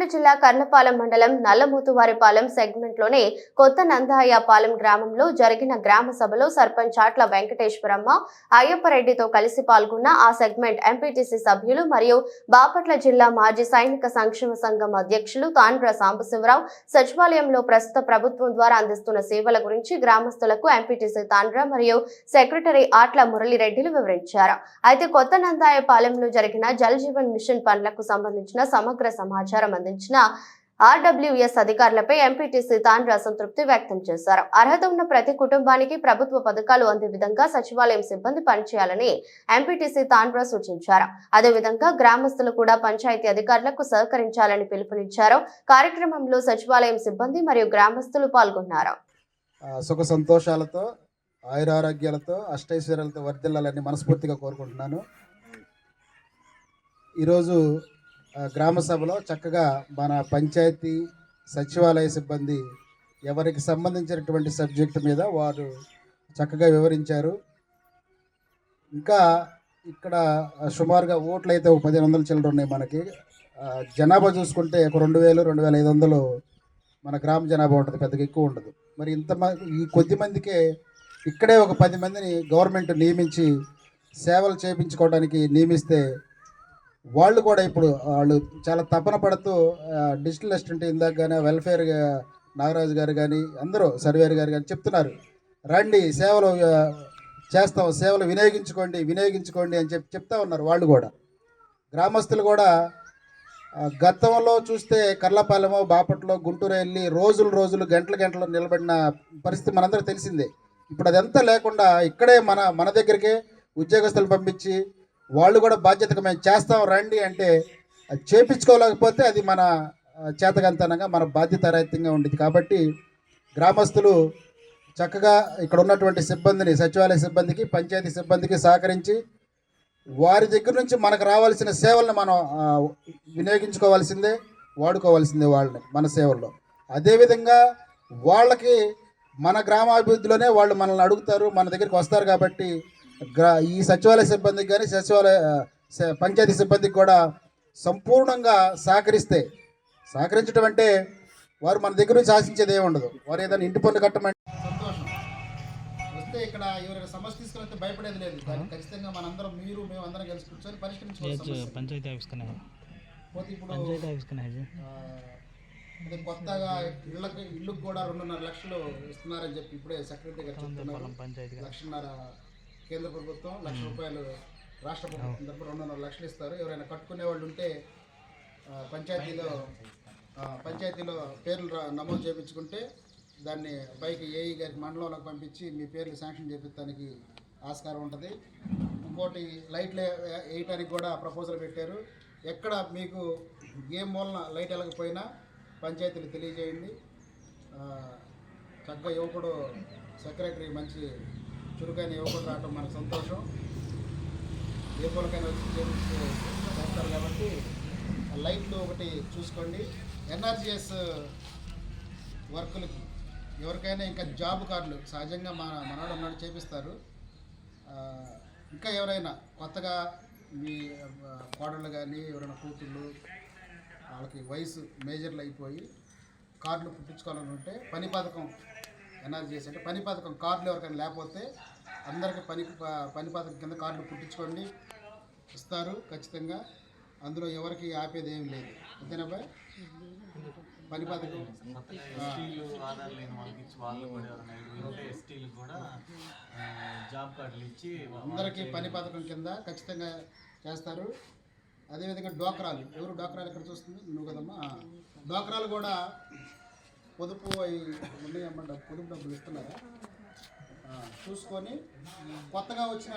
బాపట్ల జిల్లా కర్లపాలెం మండలం నల్లమూతువారిపాలెం సెగ్మెంట్లోని కొత్త నందాయపాలెం గ్రామంలో జరిగిన గ్రామ సభలో సర్పంచ్ చాట్ల వెంకటేశ్వరమ్మ అయ్యప్పరెడ్డితో కలిసి పాల్గొన్న ఆ సెగ్మెంట్ ఎంపీటీసీ సభ్యులు మరియు బాపట్ల జిల్లా మాజీ సైనిక సంక్షేమ సంఘం అధ్యక్షులు తాండ్ర సాంబశివరావు సచివాలయంలో ప్రస్తుత ప్రభుత్వం ద్వారా అందిస్తున్న సేవల గురించి గ్రామస్తులకు ఎంపీటీసీ తాండ్ర మరియు సెక్రటరీ ఆట్ల మురళీరెడ్డిలు వివరించారు. అయితే కొత్త నందాయపాలెంలో జరిగిన జల్ జీవన్ మిషన్ పనులకు సంబంధించిన సమగ్ర సమాచారం సంబంధించిన ఆర్డబ్ల్యూఎస్ అధికారులపై ఎంపీటీసీ తాండ్ర అసంతృప్తి వ్యక్తం చేశారు. అర్హత ఉన్న ప్రతి కుటుంబానికి ప్రభుత్వ పథకాలు అందే విధంగా సచివాలయం సిబ్బంది పనిచేయాలని ఎంపీటీసీ తాండ్ర సూచించారు. అదేవిధంగా గ్రామస్తులు కూడా పంచాయతీ అధికారులకు సహకరించాలని పిలుపునిచ్చారు. కార్యక్రమంలో సచివాలయం సిబ్బంది మరియు గ్రామస్తులు పాల్గొన్నారు. సుఖ సంతోషాలతో ఆయురారోగ్యాలతో అష్టైశ్వర్యాలతో వర్ధిల్లాలని మనస్ఫూర్తిగా కోరుకుంటున్నాను. ఈరోజు గ్రామ సభలో చక్కగా మన పంచాయతీ సచివాలయ సిబ్బంది ఎవరికి సంబంధించినటువంటి సబ్జెక్టు మీద వారు చక్కగా వివరించారు. ఇంకా ఇక్కడ సుమారుగా ఓట్లు అయితే ఒక పదిహేను వందల చిల్లర ఉన్నాయి మనకి. జనాభా చూసుకుంటే ఒక రెండు వేలు రెండు వేల ఐదు వందలు మన గ్రామ జనాభా ఉంటుంది పెద్దగా ఎక్కువ ఉండదు. మరి ఇంత ఈ కొద్ది మందికే ఇక్కడే ఒక పది మందిని గవర్నమెంట్ నియమించి సేవలు చేయించుకోవడానికి నియమిస్తే వాళ్ళు కూడా ఇప్పుడు వాళ్ళు చాలా తపన పడుతూ డిజిటల్ అసిస్టెంట్ ఇందాక కానీ వెల్ఫేర్ నాగరాజు గారు కానీ అందరూ సర్వేర్ గారు కానీ చెప్తున్నారు. రండి సేవలు చేస్తాం సేవలు వినియోగించుకోండి వినియోగించుకోండి అని చెప్పి చెప్తా ఉన్నారు వాళ్ళు కూడా. గ్రామస్తులు కూడా గతంలో చూస్తే కర్లపాలెము బాపట్లో గుంటూరు వెళ్ళి రోజులు రోజులు గంటలు గంటలు నిలబడిన పరిస్థితి మనందరూ తెలిసిందే. ఇప్పుడు అదంతా లేకుండా ఇక్కడే మన మన దగ్గరికే ఉద్యోగస్తులు పంపించి వాళ్ళు కూడా బాధ్యతగా మేము చేస్తాం రండి అంటే అది చేపించుకోలేకపోతే అది మన చేతగంతనంగా చేతకంతనంగా మన బాధ్యతారహితంగా ఉండేది. కాబట్టి గ్రామస్తులు చక్కగా ఇక్కడ ఉన్నటువంటి సిబ్బందిని సచివాలయ సిబ్బందికి పంచాయతీ సిబ్బందికి సహకరించి వారి దగ్గర నుంచి మనకు రావాల్సిన సేవలను మనం వినియోగించుకోవాల్సిందే వాడుకోవాల్సిందే వాళ్ళని మన సేవల్లో. అదేవిధంగా వాళ్ళకి మన గ్రామాభివృద్ధిలోనే వాళ్ళు మనల్ని అడుగుతారు మన దగ్గరికి వస్తారు కాబట్టి ఈ సచివాలయ సిబ్బందికి కానీ సచివాలయ పంచాయతీ సిబ్బందికి కూడా సంపూర్ణంగా సహకరిస్తే సహకరించడం అంటే వారు మన దగ్గర నుంచి ఆశించేది ఏమి ఉండదు. వారు ఏదైనా ఇంటి పనులు కట్టమంటే సంతోషం. వస్తే ఇక్కడ ఎవరైనా సమస్య తీసుకుని భయపడేది లేదు. ఖచ్చితంగా మనందరం మీరు మేము అందరం కలిసి కూర్చొని పరిష్కరించుకోవచ్చు పంచాయతీ ఆఫీస్ కన్నా పోతే ఇప్పుడు పంచాయతీ ఆఫీస్ కన్నా కొత్తగా ఇళ్ళకి ఇల్లుకు కూడా రెండున్నర లక్షలు ఇస్తున్నారని చెప్పి ఇప్పుడే సెక్రటరీ గారు చెప్తున్నారు. లక్షన్నర కేంద్ర ప్రభుత్వం లక్ష రూపాయలు రాష్ట్ర ప్రభుత్వం తరపు రెండున్నర లక్షలు ఇస్తారు ఎవరైనా కట్టుకునే వాళ్ళు ఉంటే పంచాయతీలో పంచాయతీలో పేర్లు నమోదు చేయించుకుంటే దాన్ని పైకి ఏఈ గారికి మండలంలోకి పంపించి మీ పేర్లు శాంక్షన్ చేపించడానికి ఆస్కారం ఉంటుంది ఇంకోటి లైట్లు వేయటానికి కూడా ప్రపోజల్ పెట్టారు ఎక్కడ మీకు ఏ మూలన లైట్ వెళ్ళకపోయినా పంచాయతీలు తెలియజేయండి చక్కగా యువకుడు సెక్రటరీ మంచి చురుకైన యువకులు రావటం మనకు సంతోషం. ఏ వచ్చి చేస్తారు కాబట్టి ఆ లైట్లు ఒకటి చూసుకోండి. ఎన్ఆర్జిఎస్ వర్కులకి ఎవరికైనా ఇంకా జాబ్ కార్డులు సహజంగా మన మనవాడు ఉన్నాడు చేపిస్తారు. ఇంకా ఎవరైనా కొత్తగా మీ కోడళ్ళు కానీ ఎవరైనా కూతుళ్ళు వాళ్ళకి వయసు మేజర్లు అయిపోయి కార్డులు పుట్టించుకోవాలని ఉంటే పని పథకం ఎన్ఆర్జీఎస్ అంటే పని పథకం కార్డులు ఎవరికైనా లేకపోతే అందరికీ పని పని పథకం కింద కార్డులు పుట్టించుకోండి ఇస్తారు ఖచ్చితంగా. అందులో ఎవరికి ఆపేది ఏం లేదు. అంతేనా బాయ్? పని పథకం. ఆ, ఎస్టీలు ఆధార్ లేని వాళ్ళకి ఇచ్చి వాళ్ళు కూడా ఎవరైనా ఐదు ఉంటే ఎస్టీలు కూడా ఆ, జాబ్ కార్డులు ఇచ్చి వా- అందరికీ పని పథకం కింద ఖచ్చితంగా చేస్తారు. అదేవిధంగా డోక్రాలు ఎవరు డోక్రాలు ఎక్కడ చూస్తుంది? నువ్వు కదమ్మా. డోక్రాలు కూడా పొదుపు అవి ఉన్నాయమ్మా పొదుపు డబ్బులు ఇస్తున్నారా? చూసుకొని కొత్తగా వచ్చిన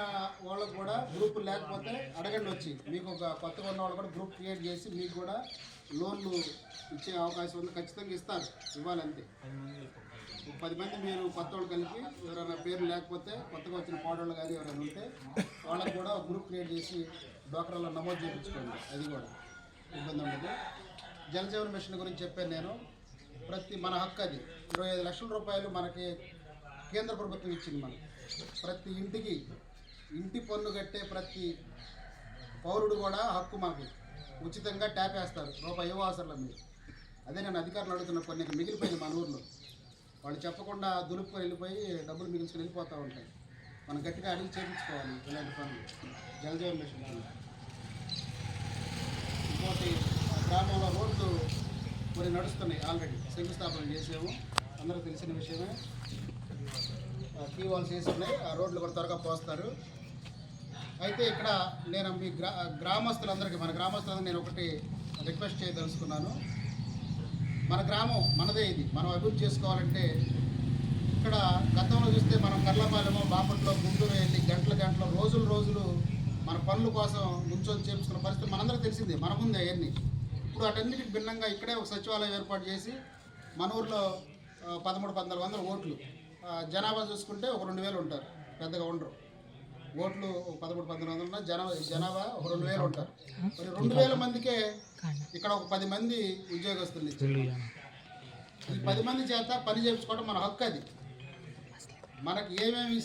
వాళ్ళకు కూడా గ్రూప్ లేకపోతే అడగండి వచ్చి. మీకు ఒక కొత్తగా ఉన్న వాళ్ళు కూడా గ్రూప్ క్రియేట్ చేసి మీకు కూడా లోన్లు ఇచ్చే అవకాశం ఉంది. ఖచ్చితంగా ఇస్తారు. ఇవ్వాలంతే పది మంది మీరు కొత్త వాళ్ళు కలిపి ఎవరైనా పేరు లేకపోతే కొత్తగా వచ్చిన పాడవాళ్ళు కానీ ఎవరైనా ఉంటే వాళ్ళకి కూడా గ్రూప్ క్రియేట్ చేసి డోక్రాలో నమోదు చేయించుకోండి. అది కూడా ఇబ్బంది ఉండదు. జలజీవన మిషన్ గురించి చెప్పాను నేను. ప్రతి మన హక్కు అది ఇరవై ఐదు లక్షల రూపాయలు మనకి కేంద్ర ప్రభుత్వం ఇచ్చింది మనకి. ప్రతి ఇంటికి ఇంటి పన్ను కట్టే ప్రతి పౌరుడు కూడా హక్కు మాకు ఉచితంగా ట్యాప్ వేస్తారు. రూపాయి ఏవో అవసరం మీరు అదే నేను అధికారులు అడుగుతున్న కొన్ని మిగిలిపోయింది మన ఊర్లో. వాళ్ళు చెప్పకుండా దులుపుకొని వెళ్ళిపోయి డబ్బులు మిగిల్చుకొని వెళ్ళిపోతూ ఉంటాయి. మనం గట్టిగా అడిగి చేయించుకోవాలి ఇలాంటి పనులు. జలజీవన్ మిషన్. ఇంకోటి గ్రామంలో రోడ్లు మరి నడుస్తున్నాయి ఆల్రెడీ శంకుస్థాపన చేసాము. అందరూ తెలిసిన విషయమే. కీ వాల్స్ వేసి ఉన్నాయి. ఆ రోడ్లు కూడా త్వరగా పోస్తారు. అయితే ఇక్కడ నేను మీ గ్రా గ్రామస్తులందరికీ మన గ్రామస్తులందరూ నేను ఒకటి రిక్వెస్ట్ చేయదలుచుకున్నాను. మన గ్రామం మనదే ఇది. మనం అభివృద్ధి చేసుకోవాలంటే ఇక్కడ గతంలో చూస్తే మనం కర్లపాలెము బాపట్లో గుంటూరు వెళ్ళి గంటల గంటలు రోజులు రోజులు మన పనుల కోసం నుంచొని చేపించుకున్న పరిస్థితి మనందరికీ తెలిసిందే. మన ముందే అవన్నీ. ఇప్పుడు అటన్నిటికి భిన్నంగా ఇక్కడే ఒక సచివాలయం ఏర్పాటు చేసి మన ఊర్లో పదమూడు పద్నాలుగు వందల ఓట్లు. జనాభా చూసుకుంటే ఒక రెండు వేలు ఉంటారు పెద్దగా ఉండరు. ఓట్లు పదమూడు పద్నాలుగు వందలు ఉన్నా జనాభా జనాభా ఒక రెండు వేలు ఉంటారు. మరి రెండు వేల మందికే ఇక్కడ ఒక పది మంది ఉద్యోగస్తులు ఇచ్చారు. ఈ పది మంది చేత పని చేయించుకోవడం మన హక్కు అది. మనకి ఏమేమి